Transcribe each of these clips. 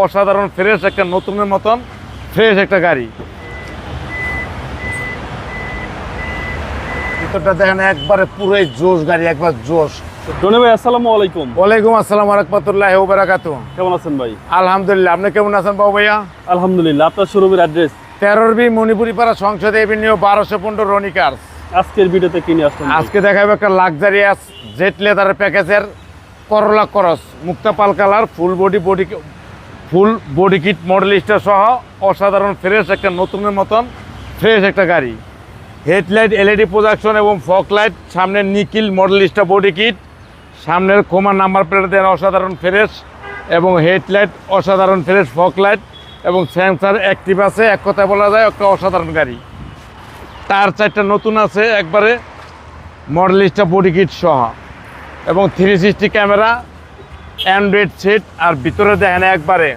অসাধারণ ফ্রেশ একটা নতুনের মতন ফ্রেশ একটা গাড়ি। ভিতরটা দেখেন একবারে পুরোই জোশ গাড়ি একবার জোশ। টনি ভাই আসসালামু আলাইকুম। ওয়ালাইকুম আসসালাম রহমতুল্লাহ ওবরাকাত কেমন আছেন ভাই? আলহামদুলিল্লাহ আপনি কেমন আছেন বাবু ভাইয়া? আলহামদুলিল্লাহ আপনার শোরুমের অ্যাড্রেস? তেরোর বি মণিপুরি পাড়া সংসদে এভিনিউ বারোশো পনেরো আজকের ভিডিওতে কিনে আজকে দেখাবো একটা লাক্সারিয়াস জেট লেদারের প্যাকেজের করলা করস মুক্তা পাল colour full body body full body kit model star সহ অসাধারণ ফ্রেশ একটা নতুনের মতন, ফ্রেশ একটা গাড়ি। হেডলাইট, এলইডি প্রোডাকশন এবং ফক লাইট সামনের nickel model star body kit, সামনের কোমা নাম্বার প্লেট দেন অসাধারণ ফ্রেশ এবং হেডলাইট, অসাধারণ ফ্রেশ ফক লাইট এবং সেন্সার অ্যাক্টিভ আছে। এক কথায় বলা যায়, একটা অসাধারণ গাড়ি। তার চারটা নতুন আছে, একবারে মডেলিস্টা বডি কিট সহ এবং three sixty camera android set আর ভিতরে দেখেন একবারে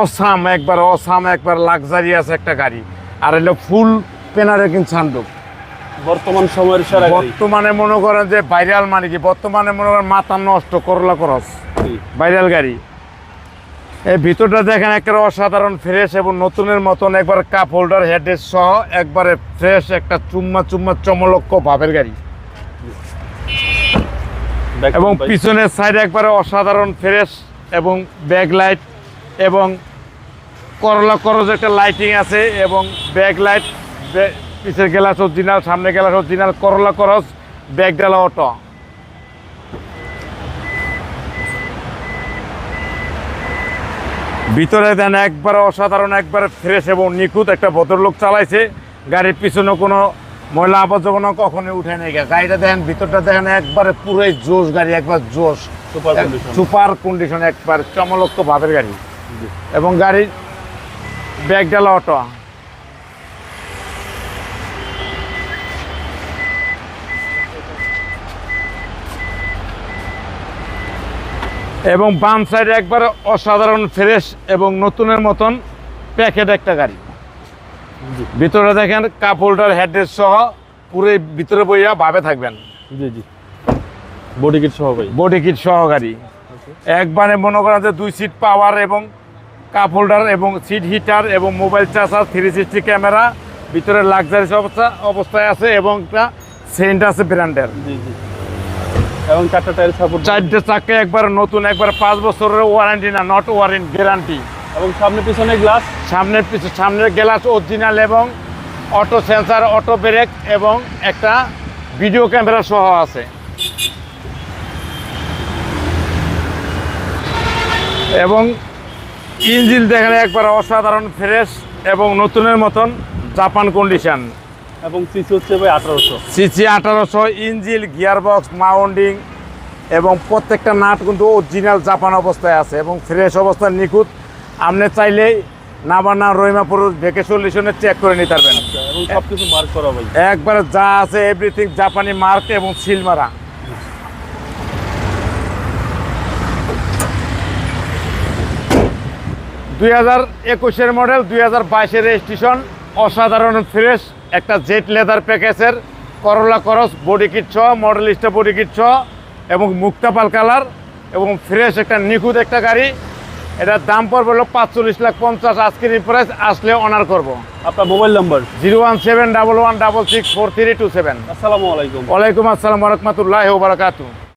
অসাম একবার অসাম একবার লাক্সারিয়াস একটা গাড়ি। আর এলো ফুল পেনারেকিং সান্ডুক বর্তমান সময়ের সেরা বর্তমানে মনে করেন যে ভাইরাল মানে কি? বর্তমানে মনে করেন মাথা নষ্ট করলা করস। ভাইরাল গাড়ি। এই ভিতরটা দেখেন একেবারে অসাধারণ ফ্রেশ এবং নতুনের মতন একবার কাপ হোল্ডার হেডের সহ একবারে ফ্রেশ একটা চুম্মা চুম্মা চমলক্ষ ভাবের গাড়ি। এবং পিছনের সাইড একবারে অসাধারণ ফ্রেশ এবং ব্যাক লাইট এবং করলা করজ একটা লাইটিং আছে এবং ব্যাক লাইট পিছের গ্লাস অরিজিনাল সামনে glass original Corolla Cross back ডালা অটো ভিতরে দেন একবারে অসাধারণ একবারে ফ্রেশ এবং নিখুঁত একটা ভদ্রলোক চালাইছে। গাড়ির পিছনে কোনো ময়লা আবর্জনা কখনো উঠে নেই গাড়িটা দেখেন ভিতরটা দেখেন একবারে পুরোই জোশ গাড়ি একবার জোশ। সুপার কন্ডিশন একবার চমলক্ষ ভাবের গাড়ি। এবং গাড়ির ব্যাগ ডালা অটো। এবং বাম সাইডে একবার অসাধারণ ফ্রেশ এবং নতুনের মতন প্যাকেট একটা গাড়ি। ভিতরে দেখেন কাপ হোল্ডার হেডরেস্ট সহ পুরো ভিতরে বইয়া ভাবে থাকবেন। জি জি। বডি কিট সহ ভাই। বডি কিট সহ গাড়ি একবারে মনে করেন যে দুই সিট পাওয়ার এবং কাপ হোল্ডার এবং সিট হিটার এবং mobile charger three sixty camera ভিতরে লাক্সারিস অবস্থা অবস্থায় আছে এবং একটা সেন্ট আছে ব্র্যান্ডের জি জি। এবং চারটা টায়ার সাপোর্ট চারটে চাকা একবার নতুন একবার পাঁচ বছরের ওয়ারেন্টি না নট ওয়ারেন্টি গ্যারান্টি এবং সামনে পিছনে গ্লাস। সামনের পিছু সামনের গ্লাস অরিজিনাল এবং অটো সেন্সার অটো ব্রেক এবং একটা ভিডিও ক্যামেরা সহ আছে। এবং ইঞ্জিন দেখেন একবার অসাধারণ ফ্রেশ এবং নতুনের মতন জাপান কন্ডিশন এবং সিসি হচ্ছে ভাই আঠারোশো। সিসি আঠারোশো ইঞ্জিল গিয়ারবক্স মাউন্ডিং এবং প্রত্যেকটা নাট কিন্তু অরিজিনাল জাপান অবস্থায় আছে এবং ফ্রেশ অবস্থায় নিখুঁত। আপনি চাইলেই নাবানা রহিমাপুর ভেকে সলিউশনে চেক করে নিতে পারবেন। মার্ক করা ভাই। একবারে যা আছে এভরিথিং জাপানি মার্ক এবং সিল মারা। দুই হাজার একুশের মডেল দুই হাজার বাইশের রেজিস্ট্রেশন অসাধারণ ফ্রেশ একটা জেট লেদার প্যাকেজের করলা করস বডি কিট ছ মডেল স্টার বডি কিট ছ এবং মুক্তাপাল কালার এবং ফ্রেশ একটা নিখুঁত একটা গাড়ি। এটার দাম পড়বে হলো পাঁচচল্লিশ লাখ পঞ্চাশ আজকের প্রাইস আসলে অনার করব। আপনার mobile number zero one seven double one double six four three two seven. আসসালামু আলাইকুম। ওয়ালাইকুম আসসালাম রহমতুল্লাহ বারকাতু